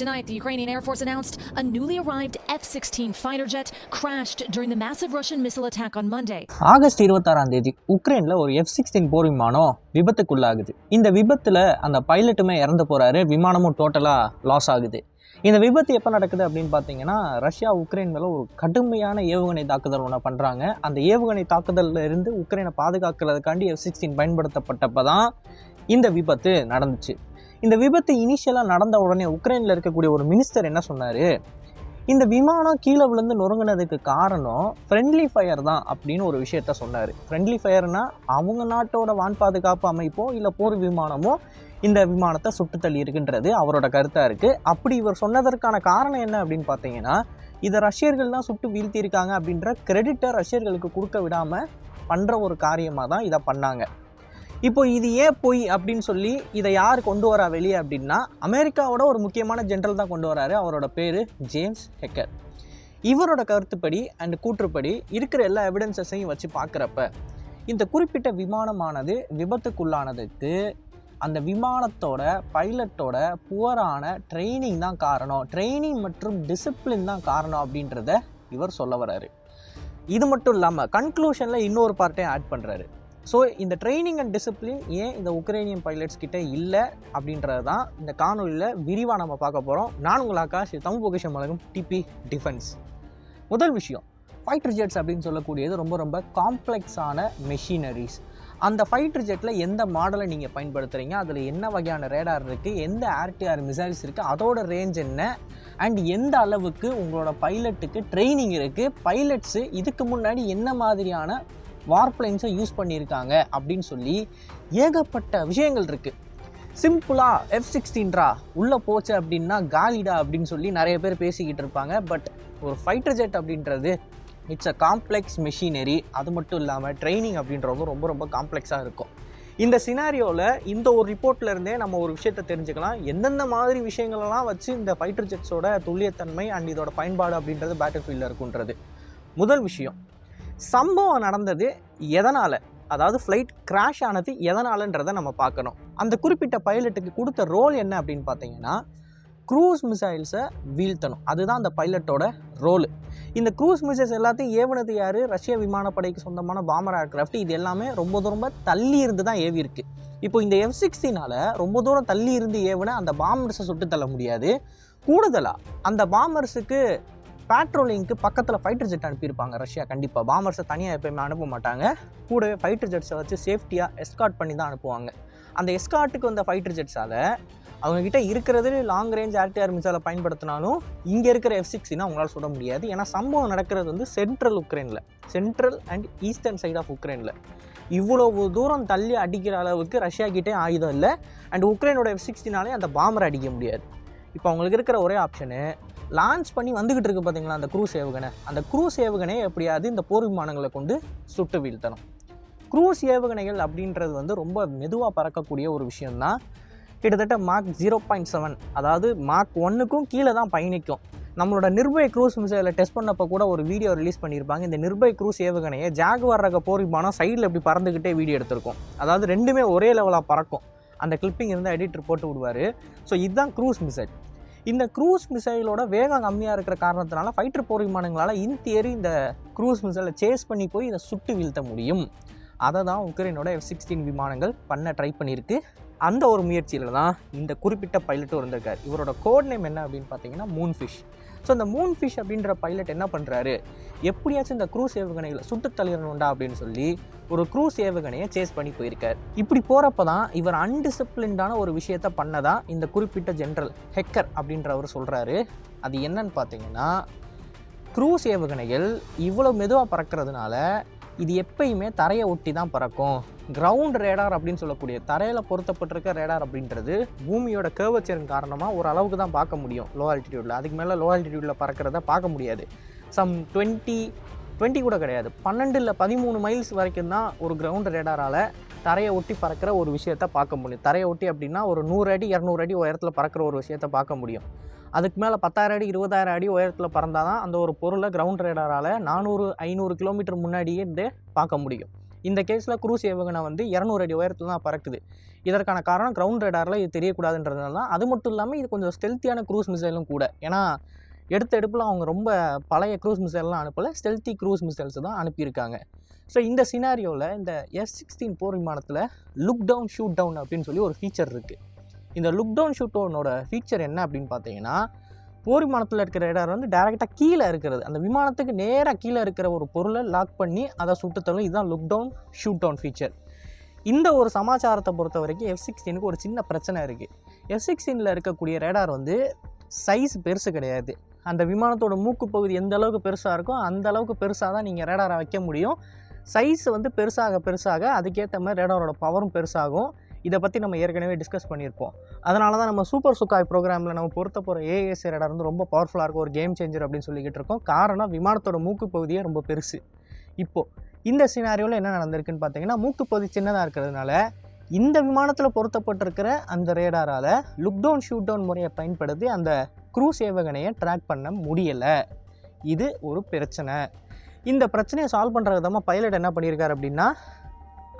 Tonight, the Ukrainian Air Force announced a newly arrived F 16 fighter jet crashed during the massive Russian missile attack on Monday. August இருபத்தாறாம் தேதி உக்ரைனில் ஒரு F sixteen போர் விமானம் விபத்துக்குள்ளாகுது. இந்த விபத்தில் அந்த பைலட்டுமே இறந்து போகிறாரு விமானமும் டோட்டலாக லாஸ் ஆகுது. இந்த விபத்து எப்போ நடக்குது அப்படின்னு பார்த்தீங்கன்னா ரஷ்யா உக்ரைன் மேலே ஒரு கடுமையான ஏவுகணை தாக்குதல் ஒன்று பண்ணுறாங்க அந்த ஏவுகணை தாக்குதலில் இருந்து உக்ரைனை பாதுகாக்கிறதுக்காண்டி எஃப் சிக்ஸ்டீன் பயன்படுத்தப்பட்டப்போ தான் இந்த விபத்து நடந்துச்சு. இந்த விபத்து இனிஷியலாக நடந்த உடனே உக்ரைனில் இருக்கக்கூடிய ஒரு மினிஸ்டர் என்ன சொன்னார்? இந்த விமானம் கீழே விழுந்து நொறுங்கினதுக்கு காரணம் ஃப்ரெண்ட்லி ஃபயர் தான் அப்படின்னு ஒரு விஷயத்த சொன்னார். ஃப்ரெண்ட்லி ஃபயர்னா அவங்க நாட்டோட வான் பாதுகாப்பு அமைப்போ இல்லை போர் விமானமோ இந்த விமானத்தை சுட்டு தள்ளி இருக்குன்றது அவரோட கருத்தாக இருக்குது அப்படி இவர் சொன்னதற்கான காரணம் என்ன அப்படின்னு பார்த்தீங்கன்னா இதை ரஷ்யர்கள் தான் சுட்டு வீழ்த்தியிருக்காங்க அப்படின்ற கிரெடிட்டை ரஷ்யர்களுக்கு கொடுக்க விடாமல் பண்ணுற ஒரு காரியமாக தான் இதை பண்ணாங்க. இப்போ இது ஏன் பொய் அப்படின்னு சொல்லி இதை யார் கொண்டு வரா வெளியே அப்படின்னா அமெரிக்காவோட ஒரு முக்கியமான ஜென்ரல் தான் கொண்டு வராரு. அவரோட பேர் ஜேம்ஸ் ஹெக்கர். இவரோட கருத்துப்படி அண்ட் கூற்றுப்படி இருக்கிற எல்லா எவிடன்சஸையும் வச்சு பார்க்குறப்ப இந்த குறிப்பிட்ட விமானமானது விபத்துக்குள்ளானதுக்கு அந்த விமானத்தோட பைலட்டோட புவரான ட்ரைனிங் தான் காரணம். ட்ரைனிங் மற்றும் டிசிப்ளின் தான் காரணம் அப்படின்றத இவர் சொல்ல வராரு. இது மட்டும் இல்லாமல் கன்க்ளூஷனில் இன்னொரு பார்ட்டையும் ஆட் பண்ணுறாரு ஸோ இந்த ட்ரைனிங் அண்ட் டிசிப்ளின் ஏன் இந்த உக்ரைனியன் பைலட்ஸ் கிட்ட இல்லை அப்படின்றது தான் இந்த காணொலியில் விரிவாக நம்ம பார்க்க போகிறோம் நான் உங்கள் ஆகாஷ் இது தமிழ் பொக்கிஷம் வழங்கும் டிபி டிஃபென்ஸ் முதல் விஷயம் ஃபைட்டர் ஜெட்ஸ் அப்படின்னு சொல்லக்கூடியது ரொம்ப ரொம்ப காம்ப்ளெக்ஸான மெஷினரிஸ் அந்த ஃபைட்டர் ஜெட்டில் எந்த மாடலை நீங்கள் பயன்படுத்துகிறீங்க அதில் என்ன வகையான ரேடார் இருக்குது எந்த ஆர்டிஆர் மிசைல்ஸ் இருக்குது அதோட ரேஞ்ச் என்ன? அண்ட் எந்த அளவுக்கு உங்களோட பைலட்டுக்கு ட்ரைனிங் இருக்குது பைலட்ஸு இதுக்கு முன்னாடி என்ன மாதிரியான வார்ப்ளைன்ஸை யூஸ் பண்ணியிருக்காங்க அப்படின்னு சொல்லி ஏகப்பட்ட விஷயங்கள் இருக்குது சிம்பிளாக எஃப் சிக்ஸ்டீன்ரா உள்ளே போச்சு அப்படின்னா காலிடா அப்படின்னு சொல்லி நிறைய பேர் பேசிக்கிட்டு இருப்பாங்க. பட் ஒரு ஃபைட்டர் ஜெட் அப்படின்றது இட்ஸ் அ காம்ப்ளெக்ஸ் மெஷினரி அது மட்டும் இல்லாமல் ட்ரைனிங் அப்படின்றவங்க ரொம்ப ரொம்ப காம்ப்ளெக்ஸாக இருக்கும். இந்த சினாரியோவில் இந்த ஒரு ரிப்போர்ட்ல இருந்தே நம்ம ஒரு விஷயத்தை தெரிஞ்சுக்கலாம். எந்தெந்த மாதிரி விஷயங்களெல்லாம் வச்சு இந்த ஃபைட்டர் ஜெட்ஸோட துல்லியத்தன்மை அண்ட் இதோட பயன்பாடு அப்படின்றது பேட்டில் ஃபீல்டில் இருக்குன்றது. முதல் விஷயம் சம்பவம் நடந்தது எதனால்? அதாவது ஃப்ளைட் கிராஷ் ஆனது எதனாலன்றதை நம்ம பார்க்கணும். அந்த குறிப்பிட்ட பைலட்டுக்கு கொடுத்த ரோல் என்ன அப்படின்னு பார்த்தீங்கன்னா க்ரூஸ் மிசைல்ஸை வீழ்த்தணும். அதுதான் அந்த பைலட்டோட ரோல் இந்த க்ரூஸ் மிசைல்ஸ் எல்லாத்தையும் ஏவுனது யார்? ரஷ்ய விமானப்படைக்கு சொந்தமான பாமர் ஏர்க்ராஃப்ட் இது எல்லாமே ரொம்ப ரொம்ப தள்ளி இருந்து தான் ஏவி இருக்கு. இப்போ இந்த எஃப் சிக்ஸ்டினால் ரொம்ப தூரம் தள்ளி இருந்து ஏவுன அந்த பாம்பர்ஸை சுட்டு தள்ள முடியாது. கூடுதலாக அந்த பாம்பர்ஸுக்கு பேட்ரோலிங்க்கு பக்கத்தில் ஃபைட்டர் ஜெட் அனுப்பியிருப்பாங்க ரஷ்யா. கண்டிப்பாக பாம்பர்ஸை தனியாக எப்பயுமே அனுப்ப மாட்டாங்க. கூடவே ஃபைட்டர் ஜெட்ஸை வச்சு சேஃப்டியாக எஸ்கார்ட் பண்ணி தான் அனுப்புவாங்க. அந்த எஸ்கார்ட்டுக்கு வந்த ஃபைட்டர் ஜெட்ஸால் அவங்கக்கிட்ட இருக்கிறது லாங் ரேஞ்ச் ஆர்டிஆர் மிசைலை பயன்படுத்தினாலும் இங்கே இருக்கிற எஃப் சிக்ஸ்னா அவங்களால சுட முடியாது. ஏன்னா சம்பவம் நடக்கிறது வந்து சென்ட்ரல் உக்ரைனில் central and eastern side of உக்ரைனில் இவ்வளவு தூரம் தள்ளி அடிக்கிற அளவுக்கு ரஷ்யா கிட்டே ஆயுதம் இல்லை. அண்ட் உக்ரைனோட எஃப் சிக்ஸ்டினாலே அந்த பாம்பரை அடிக்க முடியாது. இப்போ அவங்களுக்கு இருக்கிற ஒரே ஆப்ஷனு லான்ச் பண்ணி வந்துக்கிட்டு இருக்கு பார்த்தீங்களா அந்த க்ரூஸ் ஏவுகணை? அந்த க்ரூஸ் ஏவுகணையை எப்படியாவது இந்த போர் விமானங்களை கொண்டு சுட்டு வீழ்த்தணும். க்ரூஸ் ஏவுகணைகள் அப்படின்றது வந்து ரொம்ப மெதுவாக பறக்கக்கூடிய ஒரு விஷயம்தான் கிட்டத்தட்ட மார்க் ஜீரோ பாயிண்ட் செவன் அதாவது மார்க் ஒன்றுக்கும் கீழே தான் பயணிக்கும். நம்மளோட நிர்பய க்ரூஸ் மிசைலை டெஸ்ட் பண்ணப்போ கூட ஒரு வீடியோ ரிலீஸ் பண்ணியிருப்பாங்க. இந்த நிர்பய் க்ரூஸ் ஏவுகணையை ஜாகுவார் ரக போர் விமானம் சைடில் இப்படி பறந்துக்கிட்டே வீடியோ எடுத்திருக்கும். அதாவது ரெண்டுமே ஒரே லெவலாக பறக்கும். அந்த கிளிப்பிங் இருந்தால் எடிட்டர் போட்டு விடுவார். ஸோ இதுதான் க்ரூஸ் மிசைல் இந்த க்ரூஸ் மிசைலோட வேகம் கம்மியாக இருக்கிற காரணத்தினால ஃபைட்டர் போர் விமானங்களால் இன் தியரி இந்த க்ரூஸ் மிசைலை சேஸ் பண்ணி போய் இதை சுட்டு வீழ்த்த முடியும். அதை தான் உக்ரைனோட எஃப் சிக்ஸ்டீன் விமானங்கள் பண்ண ட்ரை பண்ணியிருக்கு. அந்த ஒரு முயற்சியில் தான் இந்த குறிப்பிட்ட பைலட்டும் இருந்திருக்கார். இவரோட கோட் நேம் என்ன அப்படின்னு பார்த்தீங்கன்னா மூன் ஃபிஷ் ஸோ அந்த மூன் ஃபிஷ் அப்படின்ற பைலட் என்ன பண்ணுறாரு எப்படியாச்சும் இந்த க்ரூஸ் ஏவுகணைகளை சுட்டு தள்ளிடணும்டா அப்படின்னு சொல்லி ஒரு க்ரூஸ் ஏவுகணையை சேஸ் பண்ணி போயிருக்கார். இப்படி போகிறப்ப தான் இவர் அன்டிசிப்ளின்டான ஒரு விஷயத்த பண்ணதான் இந்த குறிப்பிட்ட ஜென்ரல் ஹெக்கர் அப்படின்றவர் சொல்கிறாரு அது என்னன்னு பார்த்தீங்கன்னா க்ரூஸ் ஏவுகணைகள் இவ்வளோ மெதுவாக பறக்கிறதுனால இது எப்பயுமே தரையை ஒட்டி தான் பறக்கும். கிரவுண்ட் ரேடார் அப்படின்னு சொல்லக்கூடிய தரையில் பொருத்தப்பட்டிருக்க ரேடார் அப்படின்றது பூமியோட கேர்வச்சரின் காரணமாக ஒரு அளவுக்கு தான் பார்க்க முடியும். லோ. ஆல்டிடியூடில் அதுக்கு மேலே லோ ஆல்டிடியூடில் பறக்கிறத பார்க்க முடியாது. சம் டுவெண்ட்டி டுவெண்ட்டி கூட கிடையாது. பன்னெண்டு இல்லை பதிமூணு மைல்ஸ் வரைக்கும் தான் ஒரு கிரவுண்ட் ரேடாரால் தரையை ஒட்டி பறக்கிற ஒரு விஷயத்த பார்க்க முடியும். தரையை ஒட்டி அப்படின்னா ஒரு நூறு அடி இரநூறு அடி உயரத்தில் பறக்கிற ஒரு விஷயத்த பார்க்க முடியும். அதுக்கு மேலே பத்தாயிரம் அடி இருபதாயிரம் அடி உயரத்தில் பறந்தால் தான் அந்த ஒரு பொருளை கிரவுண்ட் ரேடரால் நானூறு ஐநூறு கிலோமீட்டர் முன்னாடியே இருந்து பார்க்க முடியும். இந்த கேஸில் குரூஸ் ஏவுகணை வந்து இரநூறு அடி உயரத்தில் தான் பறக்குது. இதற்கான காரணம் கிரவுண்ட் ரேடாரில் இது தெரியக்கூடாதுன்றதுனால தான். அது மட்டும் இல்லாமல் இது கொஞ்சம் ஸ்டெல்த்தியான க்ரூஸ் மிசைலும் கூட. ஏன்னா எடுத்த எடுப்பில் அவங்க ரொம்ப பழைய க்ரூஸ் மிசைல்லாம் அனுப்பலை. ஸ்டெல்த்தி க்ரூஸ் மிசைல்ஸ் தான் அனுப்பியிருக்காங்க. ஸோ இந்த சினாரியோவில் இந்த எஸ் சிக்ஸ்டீன் போர் விமானத்தில் லுக் டவுன் ஷூட் டவுன் அப்படின்னு சொல்லி ஒரு ஃபீச்சர் இருக்குது இந்த லுக் டவுன் ஃபீச்சர் என்ன அப்படின்னு பார்த்தீங்கன்னா போர் விமானத்தில் இருக்கிற ரேடார் வந்து டேரெக்டாக கீழே இருக்கிறது. அந்த விமானத்துக்கு நேராக கீழே இருக்கிற ஒரு பொருளை லாக் பண்ணி அதை சுட்டு இதுதான் look down shoot down feature இந்த ஒரு சமாச்சாரத்தை பொறுத்த வரைக்கும் எஃப் சிக்ஸ்டீனுக்கு ஒரு சின்ன பிரச்சனை இருக்குது எஃப் சிக்ஸ்டீனில் இருக்கக்கூடிய ரேடார் வந்து சைஸ் பெருசு கிடையாது. அந்த விமானத்தோட மூக்கு பகுதி எந்த அளவுக்கு பெருசாக இருக்கோ அந்த அளவுக்கு பெருசாக தான் நீங்கள் ரேடாரை வைக்க முடியும். சைஸ் வந்து பெருசாக பெருசாக அதுக்கேற்ற மாதிரி ரேடாரோட பவரும் பெருசாகும். இதை பற்றி நம்ம ஏற்கனவே டிஸ்கஸ் பண்ணியிருப்போம். அதனால தான் நம்ம சூப்பர் சுக்காய் ப்ரோக்ராமில் நம்ம பொறுத்த போகிற ஏஎஸ் ரேடார் வந்து ரொம்ப பவர்ஃபுல்லாக இருக்கும். ஒரு கேம் சேஞ்சர் அப்படின்னு சொல்லிக்கிட்டு இருக்கோம். காரணம் விமானத்தோட மூக்கு பகுதியே ரொம்ப பெருசு. இப்போது இந்த சினாரியோவில் என்ன நடந்திருக்குன்னு பார்த்தீங்கன்னா மூக்கு பகுதி சின்னதாக இருக்கிறதுனால இந்த விமானத்தில் பொருத்தப்பட்டிருக்கிற அந்த ரேடாரால் லுக் டவுன் ஷூட் டவுன் முறையை பயன்படுத்தி அந்த க்ரூ சேவகனையை ட்ராக் பண்ண முடியலை. இது ஒரு பிரச்சனை. இந்த பிரச்சனையை சால்வ் பண்ணுற விதமாக பைலட் என்ன பண்ணியிருக்காரு அப்படின்னா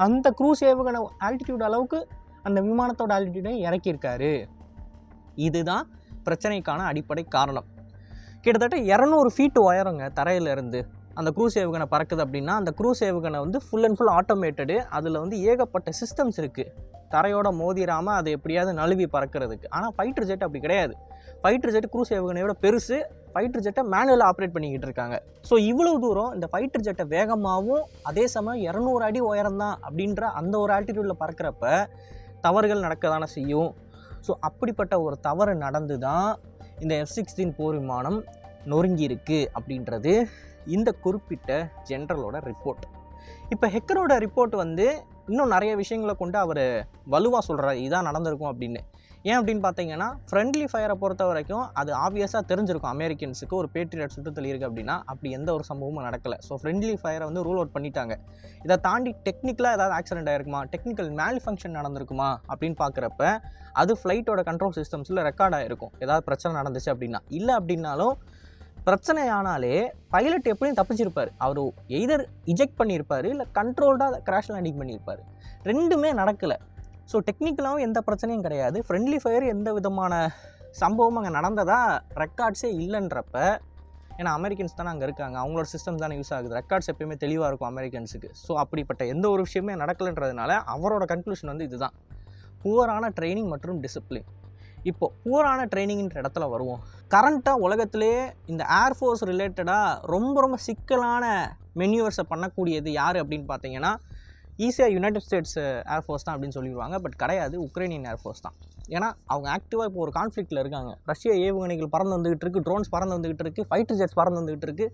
அந்த க்ரூஸ் ஏவுகணை ஆல்டிடியூட் அளவுக்கு அந்த விமானத்தோட ஆல்டிடியூடை இறக்கியிருக்காரு. இதுதான் பிரச்சனைக்கான அடிப்படை காரணம். கிட்டத்தட்ட இரநூறு ஃபீட் உயரங்க தரையிலிருந்து அந்த க்ரூஸ் ஏவுகணை பறக்குது அப்படின்னா அந்த க்ரூஸ் ஏவுகணை வந்து ஃபுல் அண்ட் ஃபுல் ஆட்டோமேட்டடு அதில் வந்து ஏகப்பட்ட சிஸ்டம்ஸ் இருக்குது தரையோட மோதிராமல் அதை எப்படியாவது நழுவி பறக்கிறதுக்கு. ஆனால் ஃபைட்டர் ஜெட் அப்படி கிடையாது. ஃபைட்டர் ஜெட் க்ரூஸ் ஏவுகணையோட பெருசு. ஃபைட்டர் ஜெட்டை மேனுவலாக ஆப்ரேட் பண்ணிக்கிட்டு இருக்காங்க. ஸோ இவ்வளோ தூரம் இந்த ஃபைட்டர் ஜெட்டை வேகமாகவும் அதே சமயம் இரநூறு அடி உயரம் தான் அப்படின்ற அந்த ஒரு ஆல்டிடியூடில் பறக்கிறப்ப தவறுகள் நடக்க தானே செய்யும். ஸோ அப்படிப்பட்ட ஒரு தவறு நடந்து தான் இந்த எஃப் சிக்ஸ்டீன் போர் விமானம் நொறுங்கியிருக்கு அப்படின்றது இந்த குறிப்பிட்ட ஜென்ரலோட ரிப்போர்ட் இப்போ ஹெக்கரோட ரிப்போர்ட் வந்து இன்னும் நிறைய விஷயங்களை கொண்டு அவர் வலுவாக சொல்கிறார் இதான் நடந்திருக்கும் அப்படின்னு. ஏன் அப்படின்னு பார்த்தீங்கன்னா ஃப்ரெண்ட்லி ஃபயரை பொறுத்த வரைக்கும் அது ஆப்வியஸாக தெரிஞ்சிருக்கும். அமெரிக்கன்ஸுக்கு ஒரு பேட்ரியட் சுட்டு இருக்குது அப்படின்னா அப்படி எந்த ஒரு சம்பவமும் நடக்கலை. ஸோ ஃப்ரெண்ட்லி ஃபயரை வந்து ரூல் அவுட் பண்ணிட்டாங்க. இதை தாண்டி டெக்னிக்கலாக ஏதாவது ஆக்சிடென்ட் ஆயிருக்குமா? டெக்னிக்கல் மேல் ஃபங்க்ஷன் நடந்திருக்குமா? அப்படின்னு பார்க்குறப்ப அது ஃப்ளைட்டோட கண்ட்ரோல் சிஸ்டம்ஸில் ரெக்கார்ட் ஆகிருக்கும் ஏதாவது பிரச்சனை நடந்துச்சு அப்படின்னா. இல்லை அப்படின்னாலும் பிரச்சனை ஆனாலே பைலட் எப்படியும் தப்பிச்சிருப்பார். அவர் எய்தர் இஜெக்ட் பண்ணியிருப்பார் இல்லை கண்ட்ரோல்டாக கிராஷ் லேண்டிங் பண்ணியிருப்பார். ரெண்டுமே நடக்கலை. ஸோ டெக்னிக்கலாகவும் எந்த பிரச்சனையும் கிடையாது. ஃப்ரெண்ட்லி ஃபயர் எந்த விதமான சம்பவம் அங்கே நடந்ததா ரெக்கார்ட்ஸே இல்லைன்றப்ப ஏன்னா அமெரிக்கன்ஸ் தானே அங்கே இருக்காங்க. அவங்களோட சிஸ்டம் தானே யூஸ் ஆகுது. ரெக்கார்ட்ஸ் எப்பயுமே தெளிவாக இருக்கும் அமெரிக்கன்ஸுக்கு ஸோ அப்படிப்பட்ட எந்த ஒரு விஷயமே நடக்கலைன்றதுனால அவரோட கன்க்ளூஷன் வந்து இதுதான். புவரான ட்ரைனிங் மற்றும் டிசிப்ளின் இப்போ புவரான ட்ரைனிங்ன்ற இடத்துல வருவோம். கரண்ட்டாக உலகத்திலேயே இந்த ஏர்ஃபோர்ஸ் ரிலேட்டடாக ரொம்ப ரொம்ப சிக்கலான மென்யூவர்ஸை பண்ணக்கூடியது யார் அப்படின்னு பார்த்தீங்கன்னா ஈஸியாக யுனைடெட் ஸ்டேட்ஸ் ஏர்ஃபோர்ஸ் தான் அப்படின்னு சொல்லிடுவாங்க. பட் கிடையாது உக்ரைனியன் ஏர்ஃபோர்ஸ் தான். ஏன்னா அவங்க ஆக்டிவாக இப்போ ஒரு கான்ஃப்ளிக்ட்டில் இருக்காங்க. ரஷ்ய ஏவுகணைகள் பறந்து வந்துகிட்டு இருக்கு ட்ரோன்ஸ் பறந்து வந்துகிட்டு இருக்கு ஃபைட்டர் ஜெட்ஸ் பறந்து வந்துகிட்டு இருக்கு.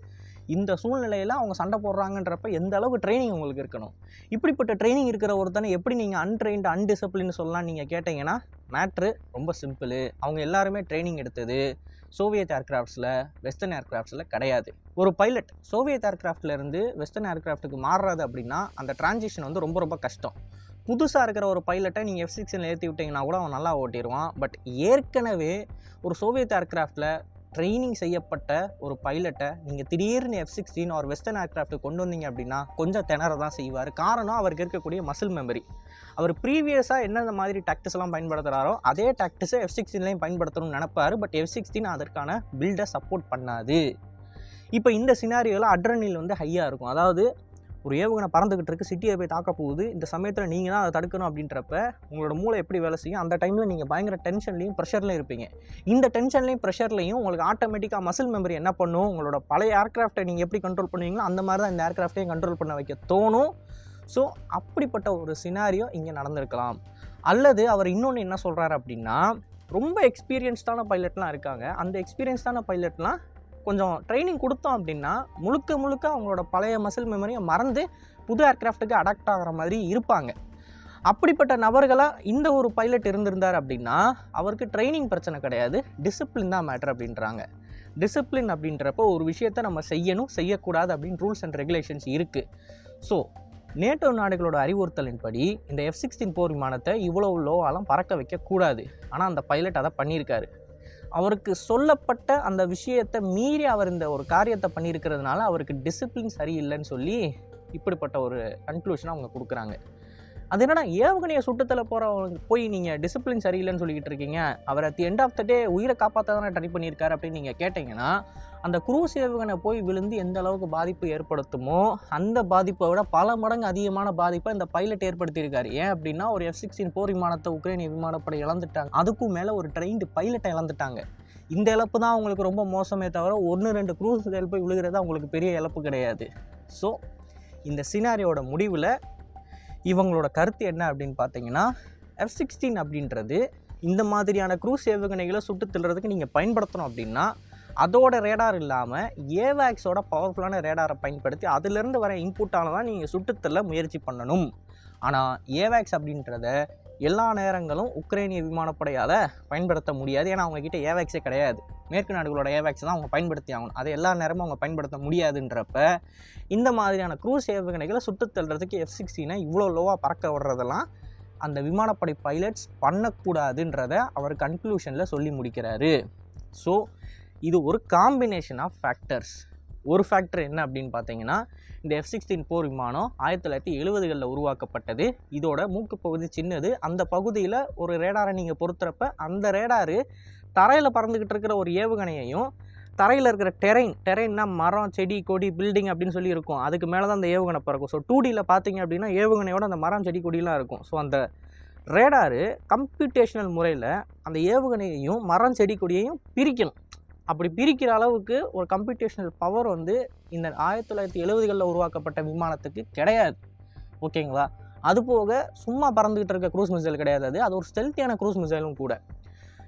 இந்த சூழ்நிலையில் அவங்க சண்டை போடுறாங்கன்றப்ப எந்த அளவுக்கு ட்ரைனிங் உங்களுக்கு இருக்கணும்? இப்படிப்பட்ட ட்ரைனிங் இருக்கிற ஒருத்தனை எப்படி நீங்கள் அன்ட்ரெயின்டு அன்டிசிப்ளின் சொல்லலாம் நீங்கள் கேட்டிங்கன்னா மேட்ரு ரொம்ப சிம்பிள் அவங்க எல்லாருமே ட்ரைனிங் எடுத்தது சோவியத் ஏர்கிராஃப்ட்ஸில் வெஸ்டர்ன் ஏர்கிராஃப்ட்ஸில் கிடையாது. ஒரு பைலட் சோவியத் ஏர்கிராஃப்ட்லேருந்து வெஸ்டர்ன் ஏர்கிராஃப்ட்டுக்கு மாறுறது அப்படின்னா அந்த டிரான்சிஷன் வந்து ரொம்ப ரொம்ப கஷ்டம். புதுசாக இருக்கிற ஒரு பைலட்டை நீங்கள் எஃப் சிக்ஸில் ஏற்றி விட்டிங்கன்னா கூட அவன் நல்லா ஓட்டிடுவான். பட் ஏற்கனவே ஒரு சோவியத் ஏர்கிராஃப்டில் ட்ரைனிங் செய்யப்பட்ட ஒரு பைலட்டை நீங்கள் திடீர்னு எஃப் சிக்ஸ்டீன் ஒரு வெஸ்டர்ன் ஏர்க்ராஃப்ட்டு கொண்டு வந்தீங்க அப்படின்னா கொஞ்சம் திணற தான் செய்வார். காரணம் அவருக்கு இருக்கக்கூடிய மசில் மெமரி அவர் ப்ரீவியஸாக என்னென்ன மாதிரி டாக்டிஸ் எல்லாம் பயன்படுத்துகிறாரோ அதே டாக்டிஸை எஃப் சிக்ஸ்டீன்லையும் பயன்படுத்தணும்னு நினப்பார். பட் எஃப் சிக்ஸ்டீன் அதற்கான பில்டை சப்போர்ட் பண்ணாது. இப்போ இந்த சினாரியோவில் அட்ரனில் வந்து ஹையாக இருக்கும். அதாவது ஒரு ஏவுகணை பறந்துக்கிட்டு இருக்கு சிட்டியை போய் தாக்க போகுது. இந்த சமயத்தில் நீங்கள் தான் அதை தடுக்கணும் அப்படின்றப்ப உங்களோட மூளை எப்படி வேலை செய்யும்? அந்த டைமில் நீங்கள் பயங்கர டென்ஷன்லையும் ப்ரெஷர்லையும் இருப்பீங்க. இந்த டென்ஷன்லையும் ப்ரெஷர்லையும் உங்களுக்கு ஆட்டோமேட்டிக்காக மசில் மெமரி என்ன பண்ணும்? உங்களோட பழைய ஏர்க்ராஃப்ட்டை நீங்கள் எப்படி கண்ட்ரோல் பண்ணுவீங்களோ அந்த மாதிரி தான் இந்த ஏர்க்ராஃப்டையும் கண்ட்ரோல் பண்ண வைக்க தோணும். ஸோ அப்படிப்பட்ட ஒரு சினாரியோ இங்கே நடந்திருக்கலாம். அல்லது அவர் இன்னொன்று என்ன சொல்கிறாரு அப்படின்னா ரொம்ப எக்ஸ்பீரியன்ஸ்டான பைலட்லாம் இருக்காங்க. அந்த எக்ஸ்பீரியன்ஸ்டான பைலட்லாம் கொஞ்சம் ட்ரைனிங் கொடுத்தோம் அப்படின்னா முழுக்க முழுக்க அவங்களோட பழைய மசில் மெமரியை மறந்து புது ஏர்க்ராஃப்ட்டுக்கு அடாப்ட் ஆகிற மாதிரி இருப்பாங்க. அப்படிப்பட்ட நபர்களாக இந்த ஒரு பைலட் இருந்திருந்தார் அப்படின்னா அவருக்கு ட்ரைனிங் பிரச்சனை கிடையாது. டிசிப்ளின் தான் மேட்ரு அப்படின்றாங்க. டிசிப்ளின் அப்படின்றப்போ ஒரு விஷயத்தை நம்ம செய்யணும் செய்யக்கூடாது அப்படின்னு ரூல்ஸ் அண்ட் ரெகுலேஷன்ஸ் இருக்குது ஸோ நேட்டோ நாடுகளோட அறிவுறுத்தலின்படி இந்த எஃப் சிக்ஸ்டீன் போர் விமானத்தை இவ்வளோ லோவாலாம் பறக்க வைக்கக்கூடாது. ஆனால் அந்த பைலட் அதை பண்ணியிருக்காரு. அவருக்கு சொல்லப்பட்ட அந்த விஷயத்தை மீறி அவர் இந்த ஒரு காரியத்தை பண்ணியிருக்கிறதுனால அவருக்கு டிசிப்ளின் சரியில்லைன்னு சொல்லி இப்படிப்பட்ட ஒரு கன்க்ளூஷனை அவங்க கொடுக்குறாங்க. அது என்னடா ஏவுகணையை சுட்டத்தில் போகிறவங்க போய் நீங்கள் டிசிப்ளின் சரியில்லைன்னு சொல்லிக்கிட்டு இருக்கீங்க. அவர் at end of the day உயிரை காப்பாற்ற தானே ட்ரை பண்ணியிருக்காரு அப்படின்னு நீங்கள் கேட்டிங்கன்னா அந்த குரூஸ் ஏவுகணை போய் விழுந்து எந்த அளவுக்கு பாதிப்பு ஏற்படுத்துமோ அந்த பாதிப்பை விட பல மடங்கு அதிகமான பாதிப்பை இந்த பைலட் ஏற்படுத்தியிருக்காரு. ஏன் அப்படின்னா ஒரு எஃப் சிக்ஸ்டீன் போர் விமானத்தை உக்ரைன் விமானப்படை இழந்துட்டாங்க. அதுக்கும் மேலே ஒரு ட்ரெயின்டு பைலட்டை இழந்துட்டாங்க. இந்த இழப்பு தான் அவங்களுக்கு ரொம்ப மோசமே தவிர ஒன்று ரெண்டு குரூஸ் போய் விழுகிறது அவங்களுக்கு பெரிய இழப்பு கிடையாது. ஸோ இந்த சினாரியோட முடிவில் இவங்களோட கருத்து என்ன அப்படின்னு பார்த்தீங்கன்னா எஃப் சிக்ஸ்டீன் அப்படின்றது இந்த மாதிரியான க்ரூஸ் ஏவுகணைகளை சுட்டு தள்ளுறதுக்கு நீங்கள் பயன்படுத்தணும் அப்படின்னா அதோட ரேடார் இல்லாமல் ஏவேக்ஸோட பவர்ஃபுல்லான ரேடாரை பயன்படுத்தி அதிலிருந்து வர இன்புட்டால் தான் நீங்கள் சுட்டுத்தள்ள முயற்சி பண்ணணும். ஆனால் ஏவேக்ஸ் அப்படின்றத எல்லா நேரங்களும் உக்ரைனிய விமானப்படையால் பயன்படுத்த முடியாது. ஏன்னா அவங்கக்கிட்ட ஏவேக்ஸே கிடையாது. மேற்கு நாடுகளோட ஏவேக்ஸ் தான் அவங்க பயன்படுத்தி ஆகணும். அதை எல்லா நேரமும் அவங்க பயன்படுத்த முடியாதுன்றப்ப இந்த மாதிரியான க்ரூஸ் ஏவுகணைகளை சுட்டு தள்ளுறதுக்கு எஃப் சிக்ஸ்டீனை இவ்வளோ லோவாக பறக்க விடுறதெல்லாம் அந்த விமானப்படை பைலட்ஸ் பண்ணக்கூடாதுன்றத அவர் கன்க்ளூஷனில் சொல்லி முடிக்கிறாரு. ஸோ இது ஒரு காம்பினேஷன் ஆஃப் ஃபேக்டர்ஸ் ஒரு ஃபேக்டர் என்ன அப்படின்னு பார்த்தீங்கன்னா இந்த எஃப் சிக்ஸ்டீன் போர் விமானம் ஆயிரத்தி தொள்ளாயிரத்தி எழுபதுகளில் உருவாக்கப்பட்டது. இதோட மூக்கு பகுதி சின்னது. அந்த பகுதியில் ஒரு ரேடாரை நீங்கள் பொறுத்துறப்ப அந்த ரேடாரு தரையில் பறந்துக்கிட்டு இருக்கிற ஒரு ஏவுகணையையும் தரையில் இருக்கிற டெரைன் டெரைன்னா மரம் செடி கொடி பில்டிங் அப்படின்னு சொல்லி இருக்கும். அதுக்கு மேலே தான் அந்த ஏவுகணை பறக்கும். ஸோ டூ டியில் பார்த்தீங்க அப்படின்னா ஏவுகணையோட அந்த மரம் செடி கொடிலாம் இருக்கும். ஸோ அந்த ரேடாரு கம்ப்யூட்டேஷனல் முறையில் அந்த ஏவுகணையையும் மரம் செடி கொடியையும் பிரிக்கணும். அப்படி பிரிக்கிற அளவுக்கு ஒரு கம்ப்யூட்டேஷனல் பவர் வந்து இந்த ஆயிரத்தி தொள்ளாயிரத்தி எழுபதுகளில் உருவாக்கப்பட்ட விமானத்துக்கு கிடையாது. ஓகேங்களா? அது போக சும்மா பறந்துக்கிட்டு இருக்க க்ரூஸ் மிசைல் கிடையாது அது. அது ஒரு ஸ்டெல்த்தியான க்ரூஸ் மிசைலும் கூட.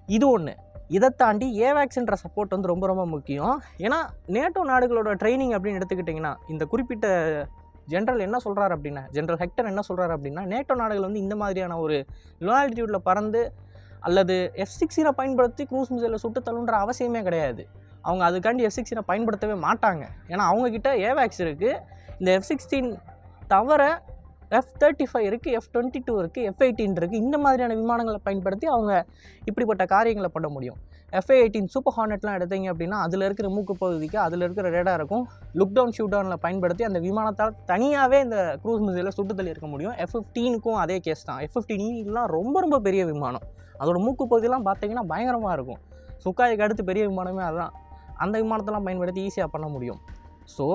இது ஒன்று இதை தாண்டி ஏவேக்ஸ்ன்ற சப்போர்ட் வந்து ரொம்ப ரொம்ப முக்கியம். ஏன்னா நேட்டோ நாடுகளோட ட்ரைனிங் அப்படின்னு எடுத்துக்கிட்டிங்கன்னா இந்த குறிப்பிட்ட ஜென்ரல் என்ன சொல்கிறார் அப்படின்னா ஜென்ரல் ஹெக்டர் என்ன சொல்கிறார் அப்படின்னா நேட்டோ நாடுகள் வந்து இந்த மாதிரியான ஒரு லோ ஆல்டிடியூட்டில் பறந்து அல்லது எஃப் சிக்ஸினை பயன்படுத்தி க்ரூஸ் மிசைலில் சுட்டு தள்ளுன்ற அவசியமே கிடையாது. அவங்க அதுக்காண்டி எஃப் சிக்ஸினை பயன்படுத்தவே மாட்டாங்க. ஏன்னா அவங்கக்கிட்ட ஏவேக்ஸ் இருக்குது இந்த எஃப் சிக்ஸ்டீன் தவிர எஃப் தேர்ட்டி ஃபைவ் இருக்குது எஃப் டுவெண்ட்டி டூ இருக்குது எஃப் எயிட்டீன் இருக்குது இந்த மாதிரியான விமானங்களை பயன்படுத்தி அவங்க இப்படிப்பட்ட காரியங்களை பண்ண முடியும். எஃப்ஏ எயிட்டீன் சூப்பர் ஹார்னெட்லாம் எடுத்தீங்க அப்படின்னா அதில் இருக்கிற மூக்கு பகுதிக்கு அதில் இருக்கிற ரேடாக இருக்கும் லுக் டவுன் ஷூட் டவுனில் பயன்படுத்தி அந்த விமானத்தால் தனியாகவே இந்த க்ரூஸ் மிசைலில் சுட்டுத்தள்ளி இருக்க முடியும். எஃப் ஃபிஃப்டீனுக்கும் அதே கேஸ் தான். எஃப் ஃபிஃப்டீன்லாம் ரொம்ப ரொம்ப பெரிய விமானம். அதோட மூக்கு பகுதியெல்லாம் பார்த்தீங்கன்னா பயங்கரமாக இருக்கும். சுக்காய்க்கு அடுத்து பெரிய விமானமே அதுதான். அந்த விமானத்தெல்லாம் பயன்படுத்தி ஈஸியாக பண்ண முடியும். ஸோ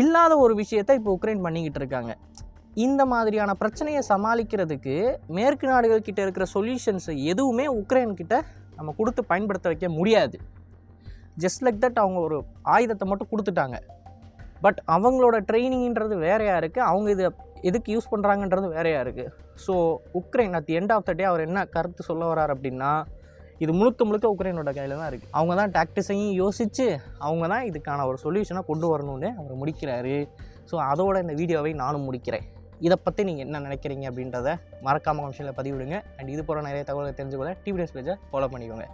இல்லாத ஒரு விஷயத்தை இப்போ உக்ரைன் பண்ணிக்கிட்டு இருக்காங்க. இந்த மாதிரியான பிரச்சனையை சமாளிக்கிறதுக்கு மேற்கு நாடுகள் கிட்ட இருக்கிற சொல்யூஷன்ஸ் எதுவுமே உக்ரைன் கிட்ட நம்ம கொடுத்து பயன்படுத்த வைக்க முடியாது. ஜஸ்ட் லைக் தட் அவங்க ஒரு ஆயுதத்தை மட்டும் கொடுத்துட்டாங்க. பட் அவங்களோட ட்ரைனிங்கிறது வேறையாக இருக்குது அவங்க இதை எதுக்கு யூஸ் பண்ணுறாங்கன்றது வேறையாக இருக்குது so Ukraine at end of the day அவர் என்ன கருத்து சொல்ல வரார் அப்படின்னா இது முழுக்க முழுக்க உக்ரைனோட கையில் தான் இருக்குது அவங்க தான் டாக்டிஸையும் யோசித்து அவங்க தான் இதுக்கான ஒரு சொல்யூஷனை கொண்டு வரணும்னு அவர் முடிக்கிறாரு. ஸோ அதோட இந்த வீடியோவை நானும் முடிக்கிறேன். இதை பற்றி நீங்கள் என்ன நினைக்கிறீங்க அப்படின்றத மறக்காமல் கமிஷனில் பதிவிடுங்க. அண்ட் இது போகிற நிறைய தகவல்களை தெரிஞ்சுக்கொள்ள டிவி பேஜை ஃபாலோ பண்ணிக்கோங்க.